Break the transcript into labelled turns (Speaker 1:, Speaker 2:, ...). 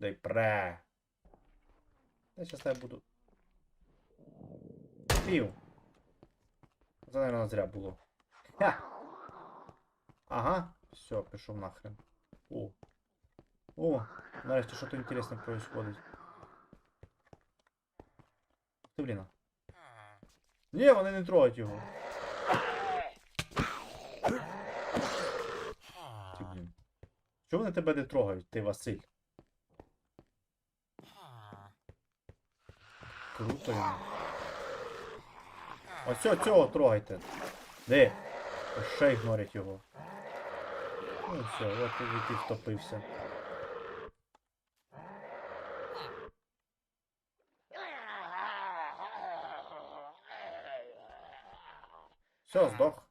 Speaker 1: Дай пре. Я зараз я буду. Пів. Це, наверное, зря було. Ха! Ага. Все, пішов нахрен. О. О, нарешті що-то інтересне происходить. Ти, блін. Ні, вони не трогають його. Ти, блін. Чого вони тебе не трогають, ти Василь? Круто. Ось цього, цього трогайте. Де? Ще ігнорять його. Ну все, от і втопився. Все, здох.